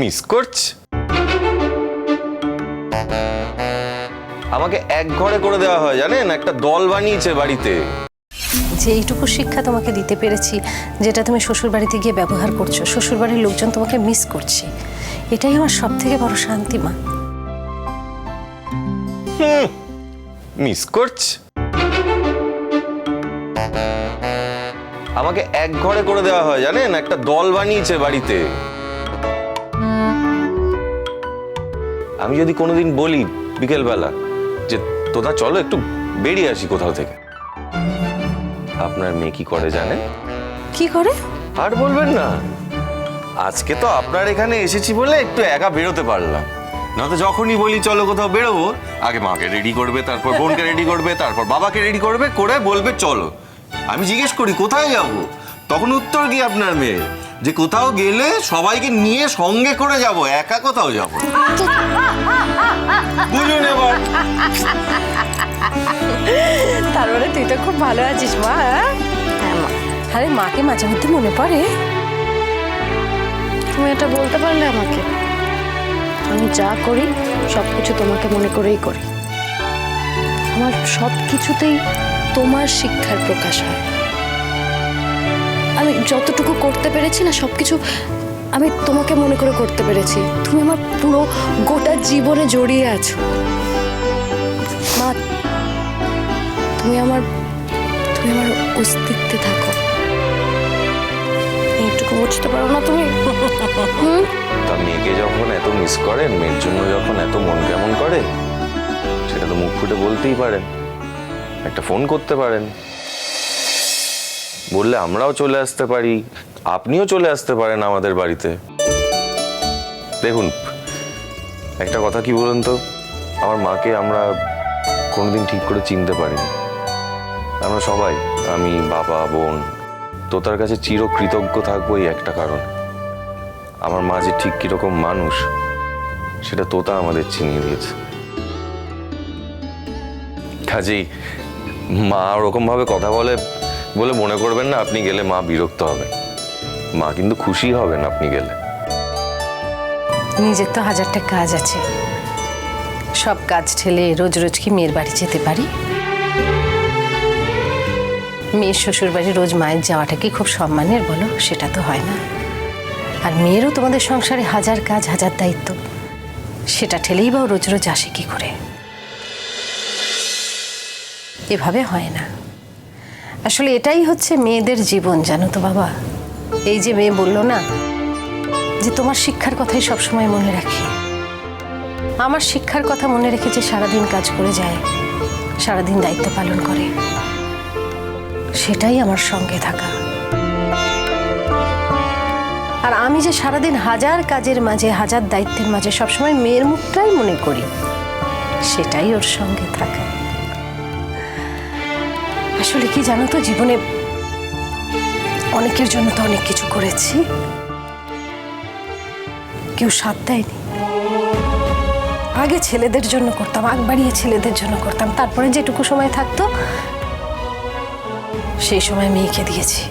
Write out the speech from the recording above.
Miss করছ। আমাকে এক ঘরে করে দেওয়া হয় জানেন? একটা দল বানিয়েছে বাড়িতে। যে এইটুকু শিক্ষা তোমাকে দিতে পেরেছি যেটা তুমি শ্বশুর বাড়িতে গিয়ে ব্যবহার করছ শ্বশুর বাড়ির লোকজন তোমাকে মিস করছে এটাই আমার সব থেকে বড় শান্তি মা। মিস করছ। আমাকে এক ঘরে করে দেওয়া হয় জানেন? একটা দল বানিয়েছে বাড়িতে। আমি যদি কোনোদিন বলি বিকেলবেলা যে তোদা চলো একটু বেরিয়ে আসি কোথাও থেকে। আপনার মেয়ে কি করে জানেন? কি করে? আর বলবেন না। আজকে তো আপনার এখানে এসেছি বলে একটু একা বেরোতে পারলাম। নয়তো যখনই বলি চলো কোথাও বেরোবো আগে মাকে রেডি করবে তারপর বোনকে রেডি করবে তারপর বাবাকে রেডি করবে করে বলবে চলো। আমি জিজ্ঞেস করি, কোথায় যাব? তখন উত্তর কি আপনার মেয়ে? যে কোথাও গেলে সবাইকে নিয়ে সঙ্গে করে যাব, একা কোথাও যাব। বুঝুন এবার মানে তুই তো খুব ভালো আছিস, মা হ্যাঁ? আরে মাকে মাঝে মধ্যে মনে পড়ে? তুমি এটা বলতে পারলে আমাকে। আমি যা করি সব কিছু তোমাকে মনে করেই করি। আমার সব কিছুতেই তোমার শিক্ষার প্রকাশ হয়। আমি যতটুকু করতে পেরেছি না সব কিছু আমি তোমাকে মনে করে করতে পেরেছি। তুমি আমার পুরো গোটা জীবনে জড়িয়ে আছো। মা, তুমি আমার তুমি আমার অস্তিত্বে থাকো। এইটুকু বুঝতে পারো না তুমি? তা মেয়েকে যখন এত মিস করেন মেয়ের জন্য যখন এত মন কেমন করে, সেটা তো মুখ ফুটে বলতেই পারেন একটা ফোন করতে পারেন। বললে আমরাও চলে আসতে পারি, আপনিও চলে আসতে পারেন আমাদের বাড়িতে। দেখুন, একটা কথা কি বলুন তো? আমার মাকে আমরা কোনোদিন ঠিক করে চিনতে পারিনি। আমরা সবাই, আমি, বাবা, বোন তো তার কাছে চির কৃতজ্ঞ থাকব এই একটা কারণ। আমার মা যে ঠিক কীরকম মানুষ, সেটা তোতা আমাদের চিনিয়ে দিয়েছে। কাজেই মা ওরকম ভাবে কথা বলে বলে মনে করবেন না, আপনি গেলে মা বিরক্ত হবে। মা কিন্তু খুশি হবেন আপনি গেলে। নিজের তো হাজারটা কাজ আছে। সব কাজ ঠেলে রোজ রোজ কি মেয়ের বাড়ি যেতে পারি? মেয়ের শ্বশুর বাড়ি রোজ মায়ের যাওয়াটা কি খুব সম্মানের বলো? সেটা তো হয় না। আর মেয়েরও তোমাদের সংসারে হাজার কাজ, হাজার দায়িত্ব। সেটা ঠেলেই বা রোজ রোজ আসে কি করে? এভাবে হয় না। আসলে এটাই হচ্ছে মেয়েদের জীবন, জানো তো বাবা। এই যে মেয়ে বলল না যে তোমার শিক্ষার কথাই সবসময় মনে রাখি। আমার শিক্ষার কথা মনে রেখে যে সারাদিন কাজ করে যায়, সারাদিন দায়িত্ব পালন করে, সেটাই আমার সঙ্গে থাকা। আর আমি যে সারাদিন হাজার কাজের মাঝে, হাজার দায়িত্বের মাঝে সবসময় মেয়ের মুখটাই মনে করি, সেটাই ওর সঙ্গে থাকা। আসলে কি জানো তো, জীবনে অনেকের জন্য তো অনেক কিছু করেছি। কেউ সাথ দেয়নি। আগে ছেলেদের জন্য করতাম, আগ বাড়িয়ে ছেলেদের জন্য করতাম। তারপরে যেটুকু সময় থাকতো, সেই সময় মেয়েকে দিয়েছি।